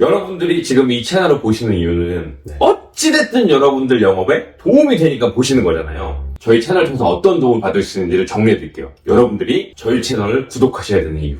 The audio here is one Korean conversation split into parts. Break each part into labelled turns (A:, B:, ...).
A: 여러분들이 지금 이 채널을 보시는 이유는
B: 네.
A: 어찌됐든 여러분들 영업에 도움이 되니까 보시는 거잖아요. 저희 채널 통해서 어떤 도움을 받을 수 있는지를 정리해 드릴게요. 여러분들이 저희 채널을 구독하셔야 되는 이유.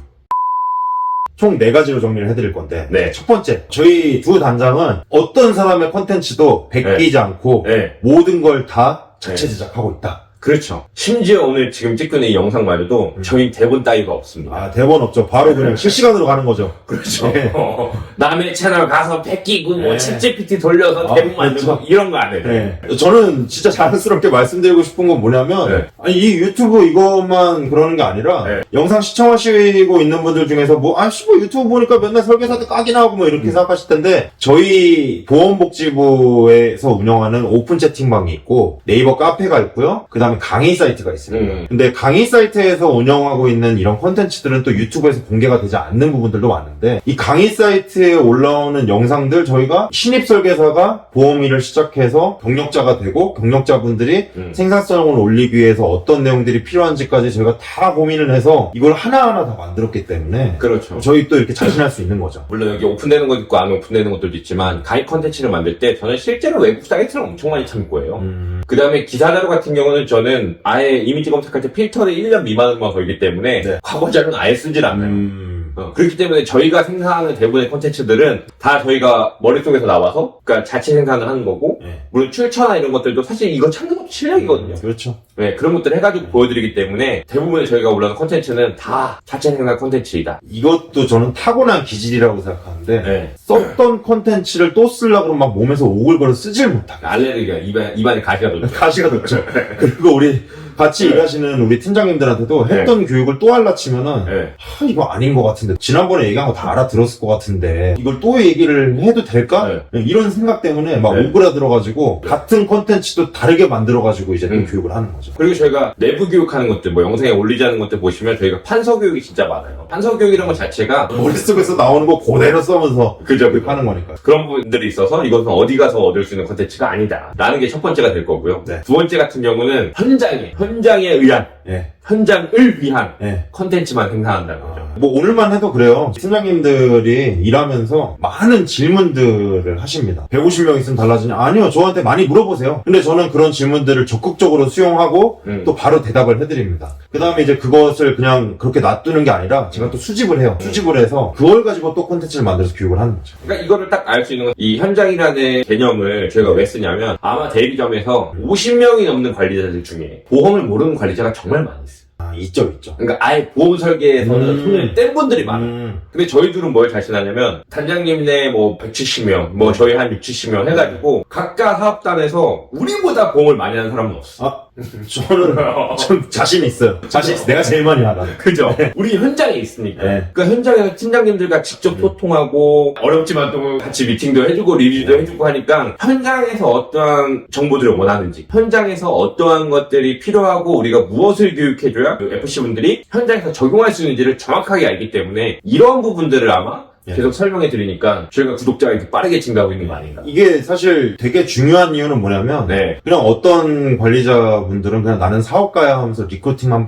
B: 총 네 가지로 정리를 해드릴 건데
A: 네.
B: 첫 번째 저희 두 단장은 어떤 사람의 컨텐츠도 베끼지 않고
A: 네.
B: 모든 걸 다 자체
A: 네.
B: 제작하고 있다.
A: 그렇죠. 심지어 오늘 지금 찍고 있는 이 영상 말고도 저희 대본 따위가 없습니다.
B: 아 대본 없죠. 바로 그냥 실시간으로 가는 거죠.
A: 그렇죠.
B: 네.
A: 어, 남의 채널 가서 베끼고 뭐
B: 네.
A: 챗 GPT 돌려서
B: 아,
A: 대본 만들고
B: 그렇죠.
A: 이런 거 안 해요.
B: 네. 저는 진짜 자연스럽게 말씀드리고 싶은 건 뭐냐면
A: 네.
B: 아니, 이 유튜브 이것만 그러는 게 아니라
A: 네.
B: 영상 시청하시고 있는 분들 중에서 뭐 아 씨 뭐 유튜브 보니까 맨날 설계사한테 까기나 하고 뭐
A: 음.
B: 이렇게 생각하실 텐데 저희 보건복지부에서 운영하는 오픈 채팅방이 있고 네이버 카페가 있고요. 그 다음에 강의 사이트가 있습니다.
A: 음.
B: 근데 강의 사이트에서 운영하고 있는 이런 컨텐츠들은 또 유튜브에서 공개가 되지 않는 부분들도 많은데 이 강의 사이트에 올라오는 영상들 저희가 신입 설계사가 보험 일을 시작해서 경력자가 되고 경력자분들이
A: 음.
B: 생산성을 올리기 위해서 어떤 내용들이 필요한지까지 저희가 다 고민을 해서 이걸 하나하나 다 만들었기 때문에
A: 그렇죠.
B: 저희 또 이렇게 자신할 수 있는 거죠.
A: 물론 여기 오픈되는 것도 있고 안 오픈되는 것들도 있지만 가입 컨텐츠를 만들 때 저는 실제로 외국 사이트를 엄청 많이 거예요.
B: 음,
A: 그 다음에 기사 자료 같은 경우는 저는 아예 이미지 검색할 때 필터를 1년 미만으로만 걸기 때문에
B: 네.
A: 과거 자료는 아예 쓰질 않아요.
B: 음,
A: 어, 그렇기 때문에 저희가 생산하는 대부분의 콘텐츠들은 다 저희가 머릿속에서 나와서 그러니까 자체 생산을 하는 거고
B: 네.
A: 물론 출처나 이런 것들도 사실 이거 찾는 것도 실력이거든요.
B: 그렇죠.
A: 네, 그런 것들을 해가지고 보여드리기 때문에 대부분의 저희가 올라오는 콘텐츠는 다 자체 생산 콘텐츠이다.
B: 이것도 저는 타고난 기질이라고 생각하는데
A: 네.
B: 썼던 컨텐츠를 또 쓰려고 그러면 막 몸에서 오글거려 쓰질 못하게
A: 알레르기가 입안, 입안에 가시가 돌죠.
B: 가시가 돋죠. 그리고 우리 같이 일하시는 우리 팀장님들한테도 했던 교육을 또 할라 치면은
A: 네.
B: 아, 이거 아닌 것 같은데 지난번에 얘기한 거 다 알아들었을 것 같은데 이걸 또 얘기를 해도 될까?
A: 네.
B: 이런 생각 때문에 막
A: 네.
B: 오그라들어가지고 같은 컨텐츠도 다르게 만들어가지고 이제 또
A: 음.
B: 교육을 하는 거죠.
A: 그리고 저희가 내부 교육하는 것들, 뭐 영상에 올리자는 것들 보시면 저희가 판서 교육이 진짜 많아요. 판서 교육이라는 것 자체가
B: 머릿속에서 나오는 거 그대로 써면서
A: 그죠, 그죠.
B: 교육하는 거니까.
A: 그런 부분들이 있어서 이것은 어디 가서 얻을 수 있는 컨텐츠가 아니다. 라는 게 첫 번째가 될 거고요.
B: 네.
A: 두 번째 같은 경우는 현장에, 현장에 의한,
B: 예.
A: 현장을 위한
B: 예.
A: 컨텐츠만 생산한다는 거죠.
B: 뭐 오늘만 해도 그래요. 팀장님들이 일하면서 많은 질문들을 하십니다. 150명 있으면 달라지냐? 아니요. 저한테 많이 물어보세요. 근데 저는 그런 질문들을 적극적으로 수용하고
A: 음.
B: 또 바로 대답을 해드립니다. 그 다음에 이제 그것을 그냥 그렇게 놔두는 게 아니라 제가 또 수집을 해요. 수집을 해서 그걸 가지고 또 콘텐츠를 만들어서 교육을 하는 거죠.
A: 그러니까 이거를 딱 알 수 있는 건 이 현장이라는 개념을 저희가 왜 쓰냐면 아마 대리점에서 50명이 넘는 관리자들 중에 보험을 모르는 관리자가 정말 많이 있어요.
B: 아, 있죠, 있죠.
A: 그러니까 아예 보험 설계에서는
B: 음.
A: 손을 뗀 분들이 많아요.
B: 음,
A: 근데 저희들은 뭘 자신하냐면 단장님네 뭐 170명, 뭐 저희 한 6, 70명 해가지고 각각 사업단에서 우리보다 보험을 많이 하는 사람은 없어.
B: 아, 저는 좀 자신 있어요. 자신, 있어요. 내가 제일 많이 하다.
A: 그죠? 우리 현장에 있으니까.
B: 네.
A: 그 현장에서 팀장님들과 직접 소통하고 어렵지만 또 같이 미팅도 해주고 리뷰도 해주고 하니까 현장에서 어떠한 정보들을 원하는지 현장에서 어떠한 것들이 필요하고 우리가 무엇을 교육해줘야 그 FC분들이 현장에서 적용할 수 있는지를 정확하게 알기 때문에 이런 부분들을 아마
B: 예.
A: 계속 설명해 드리니까 저희가 구독자가 이렇게 빠르게 증가하고 있는 거 아닌가.
B: 이게 사실 되게 중요한 이유는 뭐냐면
A: 네.
B: 그냥 어떤 관리자분들은 그냥 나는 사업가야 하면서 리크루팅만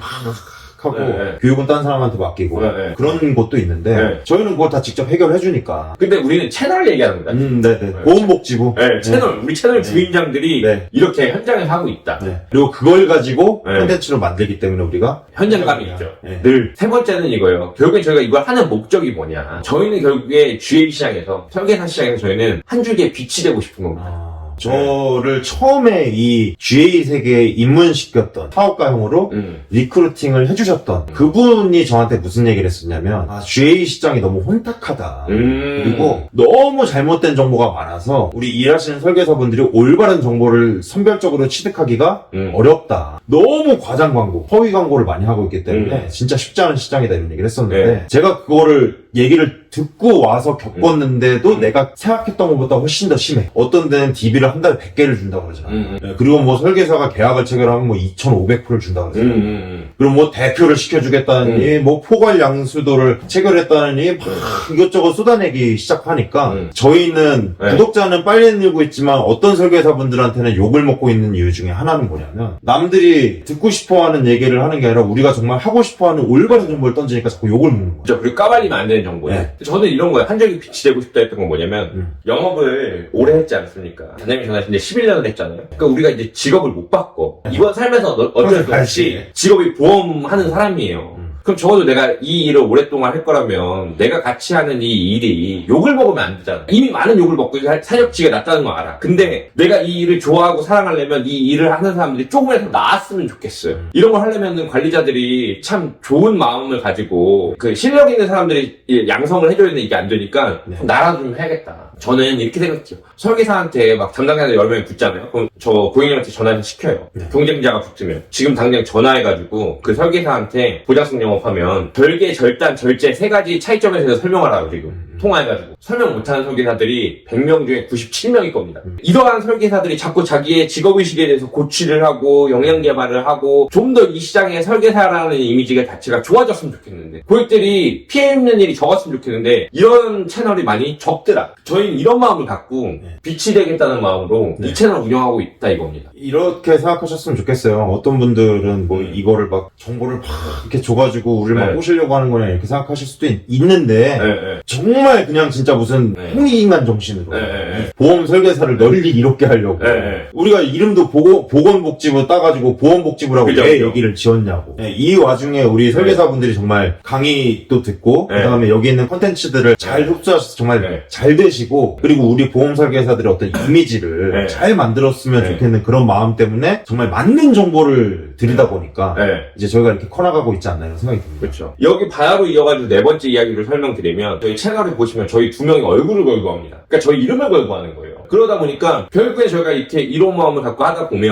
B: 팍 하고
A: 네, 네.
B: 교육은 딴 사람한테 맡기고
A: 네, 네.
B: 그런 것도 있는데
A: 네.
B: 저희는 그걸 다 직접 해결해 주니까
A: 근데 우리는 채널 얘기하는 거다.
B: 음, 네 네 보험복지부
A: 네, 채널, 우리 채널
B: 네.
A: 주인장들이
B: 네.
A: 이렇게 현장에서 하고 있다.
B: 네. 그리고 그걸 가지고
A: 네.
B: 콘텐츠로 만들기 때문에 우리가
A: 현장감이 있죠.
B: 네.
A: 늘. 세 번째는 이거예요. 결국엔 저희가 이걸 하는 목적이 뭐냐. 저희는 결국에 GA 시장에서, 설계사 시장에서 저희는 한 줄기의 빛이 되고 싶은 겁니다.
B: 아, 저를 처음에 이 GA 세계에 입문시켰던 사업가형으로
A: 음.
B: 리크루팅을 해주셨던 그분이 저한테 무슨 얘기를 했었냐면 아, GA 시장이 너무 혼탁하다.
A: 음.
B: 그리고 너무 잘못된 정보가 많아서 우리 일하시는 설계사분들이 올바른 정보를 선별적으로 취득하기가
A: 음.
B: 어렵다. 너무 과장 광고, 허위 광고를 많이 하고 있기 때문에
A: 음.
B: 진짜 쉽지 않은 시장이다 이런 얘기를 했었는데
A: 네.
B: 제가 그거를 얘기를 듣고 와서 겪었는데도
A: 음.
B: 내가 생각했던 것보다 훨씬 더 심해. 어떤 데는 DB를 한 달에 100개를 준다고 그러잖아요.
A: 음.
B: 네, 그리고 뭐 설계사가 계약을 체결하면 뭐 2,500%를 준다고
A: 음.
B: 그러잖아요.
A: 음.
B: 그리고 뭐 대표를 시켜주겠다느니 뭐 포괄 양수도를 체결했다느니 막 이것저것 쏟아내기 시작하니까
A: 음.
B: 저희는
A: 네.
B: 구독자는 빨리 늘고 있지만 어떤 설계사분들한테는 욕을 먹고 있는 이유 중에 하나는 뭐냐면 남들이 듣고 싶어하는 얘기를 하는 게 아니라 우리가 정말 하고 싶어하는 올바른 정보를 던지니까 자꾸 욕을 먹는 거죠.
A: 그죠. 그리고 까발리면 안 되는 정보.
B: 네.
A: 저는 이런 거예요. 한적이 빛이 되고 싶다 했던 건 뭐냐면
B: 음.
A: 영업을 오래 했지 않습니까? 단장님 전화하신 지 11년을 했잖아요. 그러니까 우리가 이제 직업을 못 바꿔. 이번 살면서 어- 어쩔 수
B: 평생
A: 없이. 직업이 보험하는 사람이에요.
B: 음.
A: 그럼 적어도 내가 이 일을 오랫동안 할 거라면 내가 같이 하는 이 일이 욕을 먹으면 안 되잖아. 이미 많은 욕을 먹고 사- 사역지가 낮다는 거 알아. 근데 내가 이 일을 좋아하고 사랑하려면 이 일을 하는 사람들이 조금이라도 나았으면 좋겠어요.
B: 음.
A: 이런 걸 하려면 관리자들이 참 좋은 마음을 가지고 그 실력 있는 사람들이 이 양성을 해줘야 되는데 이게 안 되니까
B: 네.
A: 나라도 좀 해야겠다. 저는 이렇게 생각해요. 설계사한테 막 담당자들 여러 명이 붙잖아요. 그럼 저 고객님한테 전화를 시켜요.
B: 네.
A: 경쟁자가 붙으면. 지금 당장 전화해가지고 그 설계사한테 보장성 영업 하면 별개, 절단, 절제 세 가지 차이점에 대해서 설명하라고 지금.
B: 음.
A: 통화해가지고. 설명 못하는 설계사들이 100명 중에 97명일 겁니다.
B: 음.
A: 이러한 설계사들이 자꾸 자기의 직업의식에 대해서 고취를 하고 역량 개발을 하고 좀 더 이 시장에 설계사라는 이미지가 자체가 좋아졌으면 좋겠는데 고객들이 피해 입는 일이 적었으면 좋겠는데 이런 채널이 많이 적더라. 저희는 이런 마음을 갖고
B: 네.
A: 빛이 되겠다는 마음으로
B: 네.
A: 이 채널 운영하고 있다 이겁니다.
B: 이렇게 생각하셨으면 좋겠어요. 어떤 분들은 뭐
A: 음.
B: 이거를 막 정보를 막 이렇게 줘가지고 우리를 막
A: 네.
B: 꼬시려고 하는 거냐 이렇게 생각하실 수도 있, 는데
A: 네, 네.
B: 정말 그냥 진짜 무슨
A: 네.
B: 홍익인간 정신으로
A: 네, 네, 네.
B: 보험 설계사를 널리 이롭게 하려고
A: 네, 네.
B: 우리가 이름도 보고 보건복지부 따가지고 보험복지부라고
A: 그죠,
B: 왜
A: 그죠.
B: 여기를 지었냐고 네, 이 와중에 우리 설계사분들이 정말 강의도 듣고
A: 네.
B: 그다음에 여기 있는 컨텐츠들을 잘 흡수하셔서 정말
A: 네.
B: 잘 되시고 그리고 우리 보험 설계사들의 어떤 이미지를
A: 네.
B: 잘 만들었으면
A: 네.
B: 좋겠는 그런 마음 때문에 정말 맞는 정보를 드리다 보니까
A: 네.
B: 이제 저희가 이렇게 커나가고 있지 않나 이런 생각이 듭니다.
A: 그렇죠. 여기 바야로 이어가지고 네 번째 이야기를 설명드리면 저희 채널 을 보시면 저희 두 명이 얼굴을 걸고 합니다. 그러니까 저희 이름을 걸고 하는 거예요. 그러다 보니까 결국에 저희가 이렇게 이런 마음을 갖고 하다 보면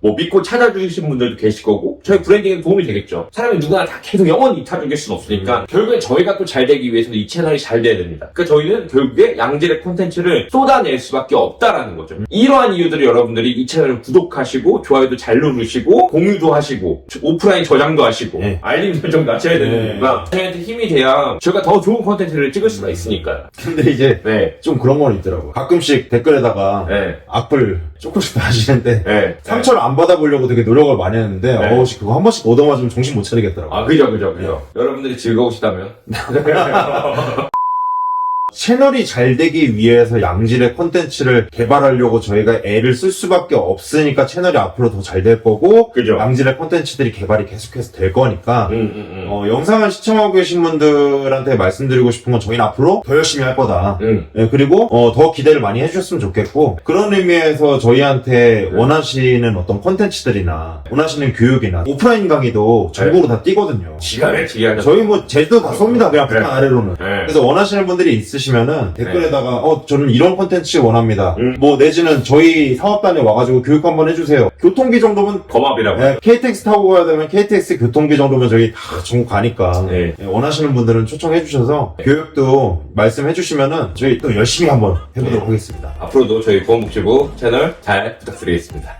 A: 뭐 믿고 찾아주신 분들도 계실 거고 저희 브랜딩에 도움이 되겠죠. 사람이 누구나 다 계속 영원히 찾아줄 수는 없으니까 결국엔 저희가 또 잘 되기 위해서는 이 채널이 잘 돼야 됩니다. 그러니까 저희는 결국에 양질의 콘텐츠를 쏟아낼 수밖에 없다라는 거죠. 이러한 이유들을 여러분들이 이 채널을 구독하시고 좋아요도 잘 누르시고 공유도 하시고 오프라인 저장도 하시고
B: 네.
A: 알림 설정도 하셔야 되는
B: 네.
A: 이유가 저희한테 힘이 돼야 저희가 더 좋은 콘텐츠를 찍을 수가 있 으니까요.
B: 근데 이제
A: 네.
B: 좀 그런 건 있더라고요. 가끔씩 댓글에다가
A: 네.
B: 악플 조금씩 다 하시는데
A: 네.
B: 상처를 안 받아보려고 되게 노력을 많이 했는데
A: 네.
B: 어우 씨 그거 한 번씩 얻어맞으면 정신 못 차리겠더라고요.
A: 아, 그죠, 그죠, 그죠. 여러분들이 즐거우시다면.
B: 채널이 잘 되기 위해서 양질의 콘텐츠를 개발하려고 저희가 애를 쓸 수밖에 없으니까 채널이 앞으로 더 잘 될 거고
A: 그죠.
B: 양질의 콘텐츠들이 개발이 계속해서 될 거니까
A: 음, 음, 음.
B: 어, 영상을 시청하고 계신 분들한테 말씀드리고 싶은 건 저희는 앞으로 더 열심히 할 거다.
A: 음.
B: 예, 그리고 어, 더 기대를 많이 해주셨으면 좋겠고 그런 의미에서 저희한테
A: 네.
B: 원하시는 어떤 콘텐츠들이나 원하시는 교육이나 오프라인 강의도 전국으로 다 뛰거든요.
A: 기가 막히게 하죠.
B: 저희 뭐 제주도 다 쏩니다 그냥 북한
A: 네.
B: 아래로는
A: 네.
B: 그래서 원하시는 분들이 있으시 면은 댓글에다가 어 저는 이런 콘텐츠 원합니다
A: 음.
B: 뭐 내지는 저희 사업단에 와가지고 교육 한번 해주세요 교통비 정도면
A: 검압이라고.
B: 네, KTX 타고 가야 되면 KTX 교통비 정도면 저희 다 전국 가니까
A: 네.
B: 네, 원하시는 분들은 초청해 주셔서 교육도 말씀해 주시면은 저희 또 열심히 한번 해보도록
A: 네.
B: 하겠습니다
A: 앞으로도 저희 보건복지부 채널 잘 부탁드리겠습니다.